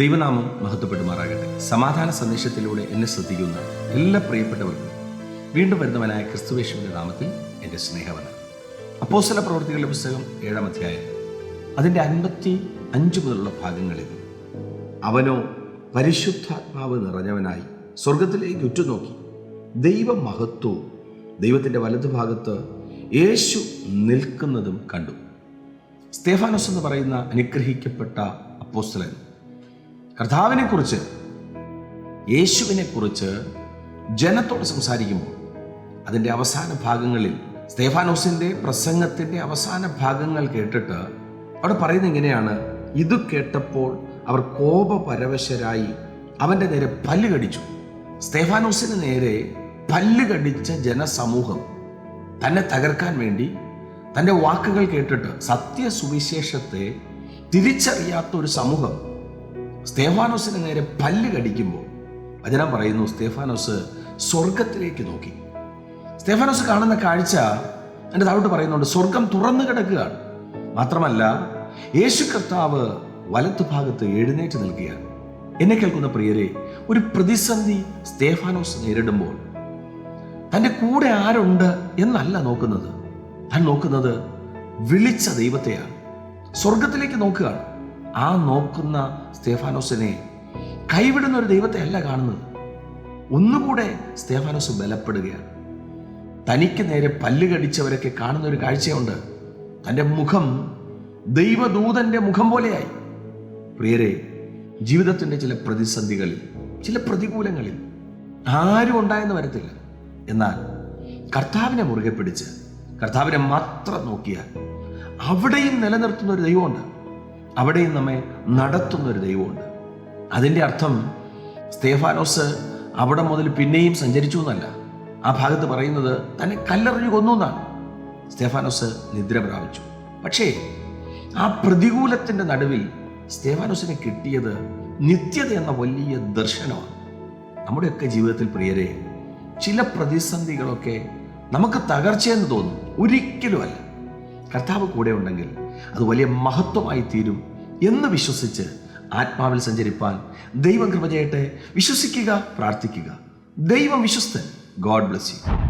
ദൈവനാമം മഹത്വപ്പെടുമാറാകട്ടെ. സമാധാന സന്ദേശത്തിലൂടെ എന്നെ ശ്രദ്ധിക്കുന്ന എല്ലാ പ്രിയപ്പെട്ടവർക്കും വീണ്ടും വരുന്നവനായ ക്രിസ്തുവേശുവിന്റെ നാമത്തിൽ എന്റെ സ്നേഹവനം അപ്പോസ്തല പ്രവർത്തികളുടെ പുസ്തകം ഏഴാം അധ്യായം അതിന്റെ അൻപത്തി അഞ്ച് മുതലുള്ള ഭാഗങ്ങളിൽ അവനോ പരിശുദ്ധാത്മാവ് നിറഞ്ഞവനായി സ്വർഗത്തിലേക്ക് ഉറ്റുനോക്കി ദൈവമഹത്വവും ദൈവത്തിന്റെ വലതുഭാഗത്ത് യേശു നിൽക്കുന്നതും കണ്ടു. സ്തേഫാനോസ് എന്ന് പറയുന്ന അനുഗ്രഹിക്കപ്പെട്ട അപ്പോസ്തലൻ കർത്താവിനെ കുറിച്ച് യേശുവിനെ കുറിച്ച് ജനത്തോട് സംസാരിക്കുമ്പോൾ അതിന്റെ അവസാന ഭാഗങ്ങളിൽ സ്തേഫാനോസിന്റെ പ്രസംഗത്തിന്റെ അവസാന ഭാഗങ്ങൾ കേട്ടിട്ട് അവിടെ പറയുന്നത് ഇങ്ങനെയാണ്. ഇത് കേട്ടപ്പോൾ അവർ കോപപരവശരായി അവന്റെ നേരെ പല്ല് കടിച്ചു. സ്തേഫാനോസിന് നേരെ പല്ല് കടിച്ച ജനസമൂഹം തന്നെ തകർക്കാൻ വേണ്ടി തന്റെ വാക്കുകൾ കേട്ടിട്ട് സത്യസുവിശേഷത്തെ തിരിച്ചറിയാത്ത ഒരു സമൂഹം സ്തേഫാനോസിന് നേരെ പല്ല് കടിക്കുമ്പോൾ വചനം പറയുന്നു സ്തേഫാനോസ് സ്വർഗത്തിലേക്ക് നോക്കി. സ്തേഫാനോസ് കാണുന്ന കാഴ്ച എന്റെ താഴോട്ട് പറയുന്നുണ്ട് സ്വർഗം തുറന്നു കിടക്കുകയാണ്. മാത്രമല്ല യേശു കർത്താവ് വലത്തുഭാഗത്ത് എഴുന്നേറ്റ് നിൽക്കുകയാണ്. എന്നെ കേൾക്കുന്ന പ്രിയരെ ഒരു പ്രതിസന്ധി സ്തേഫാനോസ് നേരിടുമ്പോൾ തന്റെ കൂടെ ആരുണ്ട് എന്നല്ല നോക്കുന്നത്. താൻ നോക്കുന്നത് വിളിച്ച ദൈവത്തെയാണ്. സ്വർഗത്തിലേക്ക് നോക്കുകയാണ്. ആ നോക്കുന്ന സ്തേഫാനോസിനെ കൈവിടുന്ന ഒരു ദൈവത്തെ അല്ല കാണുന്നത്. ഒന്നുകൂടെ സ്തേഫാനോസ് ബലപ്പെടുകയാണ്. തനിക്ക് നേരെ പല്ല് കടിച്ചവരൊക്കെ കാണുന്ന ഒരു കാഴ്ചയുണ്ട്. തന്റെ മുഖം ദൈവദൂതന്റെ മുഖം പോലെയായി. പ്രിയരെ ജീവിതത്തിന്റെ ചില പ്രതിസന്ധികളിൽ ചില പ്രതികൂലങ്ങളിൽ ആരും ഉണ്ടായെന്ന് വരത്തില്ല. എന്നാൽ കർത്താവിനെ മുറുകെ പിടിച്ച് കർത്താവിനെ മാത്രം നോക്കിയാൽ അവിടെയും നിലനിർത്തുന്ന ഒരു ദൈവമുണ്ട്. അവിടെയും നമ്മെ നടത്തുന്ന ഒരു ദൈവമുണ്ട്. അതിന്റെ അർത്ഥം സ്തേഫാനോസ് അവിടെ മുതൽ പിന്നെയും സഞ്ചരിച്ചു എന്നല്ല. ആ ഭാഗത്ത് പറയുന്നത് തന്നെ കല്ലെറിഞ്ഞു കൊന്നു എന്നാണ്. സ്തേഫാനോസ് നിദ്ര പ്രാപിച്ചു. പക്ഷേ ആ പ്രതികൂലത്തിന്റെ നടുവിൽ സ്തേഫാനോസിന് കിട്ടിയത് നിത്യത എന്ന വലിയ ദർശനമാണ്. നമ്മുടെയൊക്കെ ജീവിതത്തിൽ പ്രിയരെ ചില പ്രതിസന്ധികളൊക്കെ നമുക്ക് തകർച്ചയെന്ന് തോന്നും. ഒരിക്കലുമല്ല. കർത്താവ് കൂടെ ഉണ്ടെങ്കിൽ അത് വലിയ മഹത്വമായി തീരും എന്ന് വിശ്വസിച്ച് ആത്മാവിൽ സഞ്ചരിപ്പാൻ ദൈവം കൃപ ചെയ്യട്ടെ. വിശ്വസിക്കുക പ്രാർത്ഥിക്കുക. ദൈവം വിശ്വസ്തൻ. God bless you